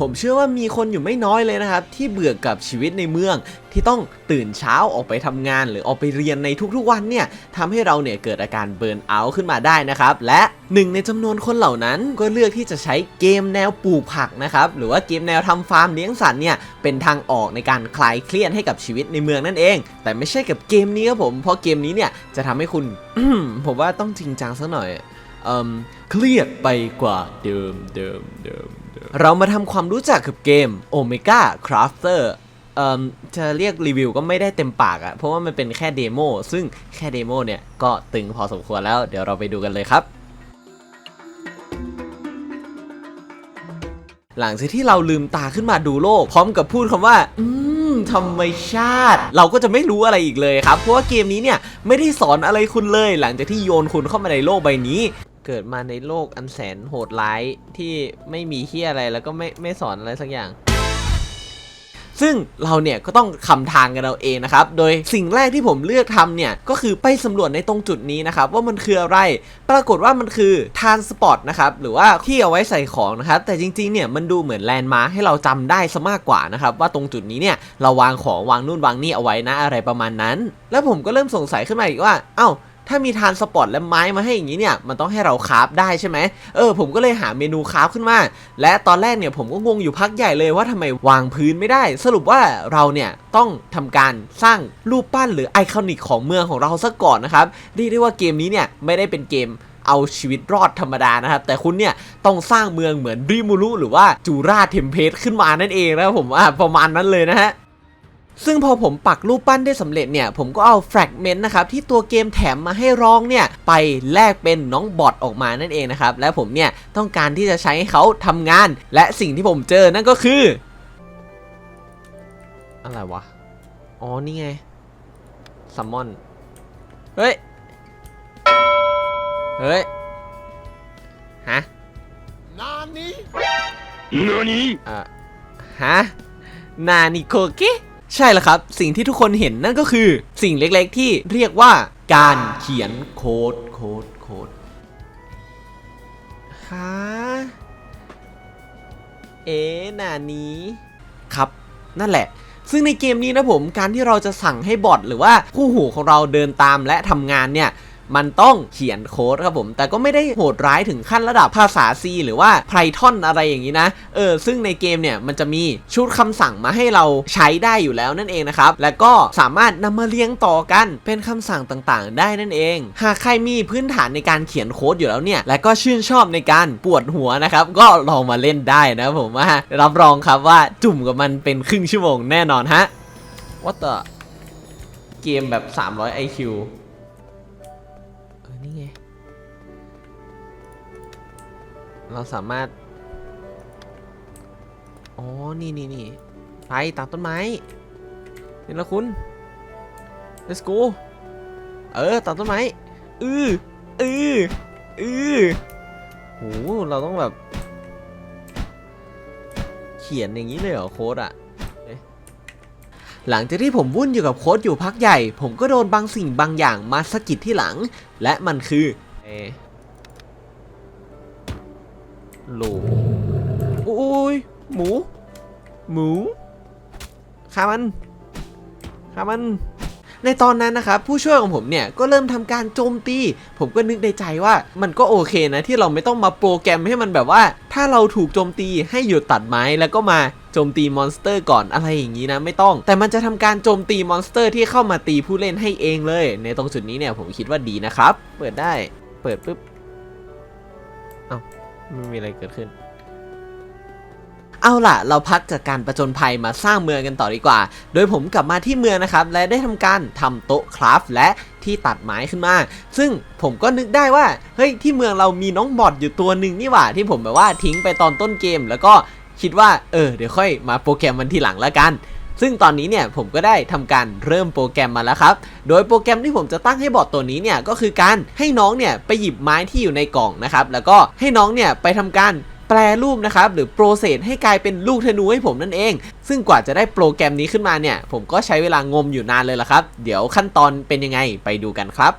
ผมเชื่อว่ามีคนอยู่ไม่น้อยเลยนะครับ ที่เบื่อกับชีวิตในเมือง ที่ต้องตื่นเช้าออกไปทำงาน หรือออกไปเรียนในทุกๆวันเนี่ยทำให้เราเนี่ยเกิดอาการเบิร์นเอาท์ขึ้นมาได้นะครับ และหนึ่งในจำนวนคนเหล่านั้นก็เลือกที่จะใช้เกมแนวปลูกผักนะครับ หรือว่าเกมแนวทำฟาร์มเลี้ยงสัตว์เนี่ยเป็นทางออกในการคลายเครียดให้กับชีวิตในเมืองนั่นเอง แต่ไม่ใช่กับเกมนี้ครับผมเพราะเกมนี้เนี่ยจะทำให้คุณผมว่าต้องจริงจังสักหน่อยเอเครียดไปกว่าเดิมเดิมเดิม เรามาทำความรู้จักกับเกม Omega Crafter เอ่อจะเรียกรีวิวก็ไม่ได้เต็มปากอะเพราะว่ามันเป็นแค่เดโมซึ่งแค่เดโมเนี่ยก็ตึงพอสมควรแล้วเดี๋ยวเราไปดูกันเลยครับหลังจากที่เราลืมตาขึ้นมาดูโลก พร้อมกับพูดคำว่า อืมธรรมชาติ เราก็จะไม่รู้อะไรอีกเลยครับ เพราะว่าเกมนี้เนี่ย ไม่ได้สอนอะไรคุณเลย หลังจากที่โยนคุณเข้ามาในโลกใบนี้ เกิดมาในโลกอันแสนโหดร้ายที่ไม่มีเฮียอะไรแล้วก็ไม่ไม่สอนอะไรสักอย่าง ซึ่งเราเนี่ยก็ต้องคำทางกันเราเองนะครับ โดยสิ่งแรกที่ผมเลือกทำเนี่ยก็คือไปสำรวจในตรงจุดนี้นะครับ ว่ามันคืออะไร ปรากฏว่ามันคือทานสปอตนะครับ หรือว่าที่เอาไว้ใส่ของนะครับ แต่จริงๆเนี่ยมันดูเหมือนแลนด์มาร์คให้เราจำได้ซะมากกว่านะครับ ว่าตรงจุดนี้เนี่ยเราวางของวางนู่นวางนี่เอาไว้นะอะไรประมาณนั้น แล้วผมก็เริ่มสงสัยขึ้นมาอีกว่า เอ้า ถ้ามีทานสปอตและไม้มาให้อย่างนี้เนี่ย มันต้องให้เราคราฟได้ใช่ไหมเออผมก็เลยหาเมนูคราฟขึ้นมา และตอนแรกเนี่ยผมก็งงอยู่พักใหญ่เลยว่าทำไมวางพื้นไม่ได้ สรุปว่าเราเนี่ยต้องทำการสร้างรูปปั้นหรือไอคอนิกของเมืองของเราซะก่อนนะครับเรียกได้ว่าเกมนี้เนี่ยไม่ได้เป็นเกมเอาชีวิตรอดธรรมดานะครับ แต่คุณเนี่ยต้องสร้างเมืองเหมือนริมูรุหรือว่าจูราเทมเพลตขึ้นมานั่นเองนะครับผมประมาณนั้นเลยนะฮะ ซึ่งพอผมปักรูปปั้นได้สำเร็จเนี่ย ผมก็เอาแฟกเมนต์นะครับที่ตัวเกมแถมมาให้ร้องเนี่ย ไปแลกเป็นน้องบอทออกมานั่นเองนะครับ และผมเนี่ย ต้องการที่จะใช้ให้เขาทำงาน และสิ่งที่ผมเจอนั่นก็คือ อะไรวะ อ๋อ นี่ไงซัมมอน เฮ้ย เฮ้ย ฮะ何何อะฮะนานิโคเกะ ใช่แล้วครับ สิ่งที่ทุกคนเห็นนั่นก็คือสิ่งเล็กๆที่เรียกว่าการเขียนโค้ดโค้ดโค้ดฮะเอ๋น่านี้ครับ นั่นแหละ ซึ่งในเกมนี้นะผมการที่เราจะสั่งให้บอทหรือว่าคู่หูของเราเดินตามและทำงานเนี่ย มันต้องเขียนโค้ดครับผม แต่ก็ไม่ได้โหดร้ายถึงขั้นระดับภาษา C หรือว่าไพทอนอะไรอย่างนี้นะ เออ ซึ่งในเกมเนี่ย มันจะมีชุดคำสั่งมาให้เราใช้ได้อยู่แล้วนั่นเองนะครับ และก็สามารถนำมาเรียงต่อกันเป็นคำสั่งต่างๆ ได้นั่นเอง หากใครมีพื้นฐานในการเขียนโค้ดอยู่แล้วเนี่ย และก็ชื่นชอบในการปวดหัวนะครับ ก็ลองมาเล่นได้นะผมว่ารับรองครับว่าจุ่มกับมันเป็นครึ่งชั่วโมงแน่นอนฮะ What the เกมแบบ 300 IQ เราสามารถ อ๋อ นี่นี่นี่ไปตามต้นไม้นี่ละคุณ let's go เออตามต้นไม้ อืออืออือโห เราต้องแบบ เขียนอย่างนี้เลยเหรอโค้ดอะเอ๊ะหลังจากที่ผมวุ่นอยู่กับโค้ดอยู่พักใหญ่ ผมก็โดนบางสิ่งบางอย่างมาสะกิดที่หลัง และมันคือ เอ โลโอ้ยหมู หมูฆ่ามันฆ่ามันในตอนนั้นนะครับผู้ช่วยของผมเนี่ยก็เริ่มทำการโจมตี ผมก็นึกในใจว่ามันก็โอเคนะที่เราไม่ต้องมาโปรแกรมให้มันแบบว่า ถ้าเราถูกโจมตีให้หยุดตัดไม้แล้วก็มาโจมตีมอนสเตอร์ก่อนอะไรอย่างนี้นะไม่ต้อง แต่มันจะทำการโจมตีมอนสเตอร์ที่เข้ามาตีผู้เล่นให้เองเลย ในตรงจุดนี้เนี่ยผมคิดว่าดีนะครับ เปิดได้ เปิดปุ๊บเอ้า ไม่มีอะไรเกิดขึ้น เอาล่ะ เราพักจากการประจนภัยมาสร้างเมืองกันต่อดีกว่า โดยผมกลับมาที่เมืองนะครับ และได้ทำการทำโต๊ะคราฟและที่ตัดไม้ขึ้นมา ซึ่งผมก็นึกได้ว่า เฮ้ย ที่เมืองเรามีน้องบอทอยู่ตัวหนึ่งนี่หว่า ที่ผมแบบว่าทิ้งไปตอนต้นเกม แล้วก็คิดว่า เออ เดี๋ยวค่อยมาโปรแกรมมันทีหลังแล้วกัน ซึ่งตอนนี้เนี่ยผมก็ได้ทำการเริ่มโปรแกรมมาแล้วครับ โดยโปรแกรมที่ผมจะตั้งให้บอทตัวนี้เนี่ยก็คือการให้น้องเนี่ยไปหยิบไม้ที่อยู่ในกล่องนะครับ แล้วก็ให้น้องเนี่ยไปทำการแปลรูปนะครับหรือโปรเซสให้กลายเป็นลูกธนูให้ผมนั่นเอง ซึ่งกว่าจะได้โปรแกรมนี้ขึ้นมาเนี่ย ผมก็ใช้เวลางมอยู่นานเลยละครับ เดี๋ยวขั้นตอนเป็นยังไงไปดูกันครับ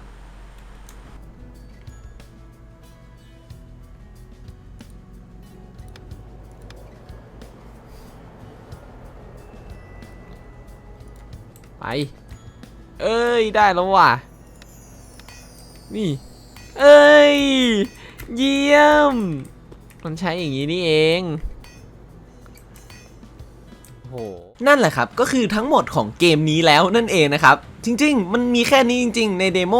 ไป เอ้ยได้แล้วว่ะ นี่ เอ้ย เยี่ยม มันใช้อย่างนี้นี่เองโหนั่นแหละครับ ก็คือทั้งหมดของเกมนี้แล้วนั่นเองนะครับ จริง ๆ มันมีแค่นี้จริง ๆ ในเดโม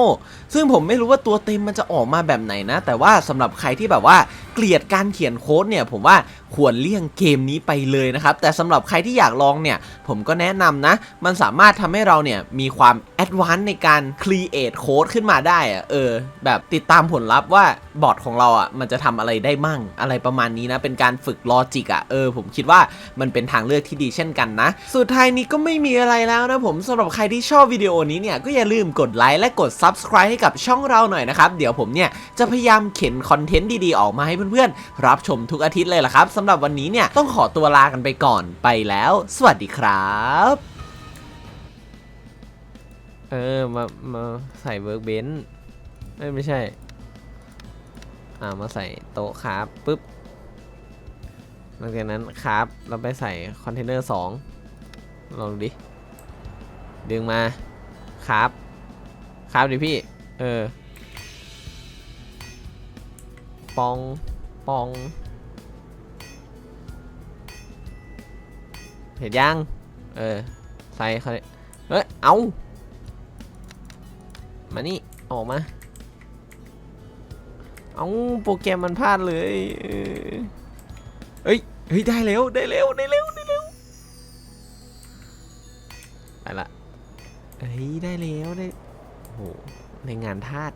ซึ่งผมไม่รู้ว่าตัวเต็มมันจะออกมาแบบไหนนะ แต่ว่าสำหรับใครที่แบบว่าเกลียดการเขียนโค้ดเนี่ย ผมว่า ควรเลี่ยงเกมนี้ไปเลยนะครับ แต่สำหรับใครที่อยากลองเนี่ย ผมก็แนะนำนะ มันสามารถทำให้เราเนี่ยมีความแอดวานซ์ในการ create โค้ดขึ้นมาได้อะเออ แบบติดตามผลลัพธ์ว่าบอร์ดของเราอะมันจะทำอะไรได้มั่งอะไรประมาณนี้นะ เป็นการฝึกลอจิกอะเออ ผมคิดว่ามันเป็นทางเลือกที่ดีเช่นกันนะ สุดท้ายนี้ก็ไม่มีอะไรแล้วนะผมสำหรับใครที่ชอบวิดีโอนี้เนี่ยก็อย่าลืมกดไลค์และกด subscribe ให้กับช่องเราหน่อยนะครับเดี๋ยวผมเนี่ยจะพยายามเข็นคอนเทนต์ดีๆออกมาให้เพื่อนๆรับชมทุกอาทิตย์เลยล่ะครับำหรับวันนี้เนี่ยต้องขอตัวลากันไปก่อนไปแล้ว สวัสดีครับ เออ มามาใส่เวิร์กเบนซ์ไม่ใช่ อ่ามาใส่โต๊ะครับปุ๊บหลังจากนั้นครับเราไปใส่คอนเทนเนอร์สองลองดูดิ ดึงมาครับครับดิพี่ เออ ปอง ปอง เห็นยัง เออ ใส่เขาเฮ้ย เอา มานี่ ออกมา เอาโปรแกรมมันพลาดเลย เฮ้ย เฮ้ย ได้แล้ว ได้แล้ว ได้แล้ว ได้แล้ว ไปละ เฮ้ย ได้แล้ว ได้ โอ้โห ในงานทาส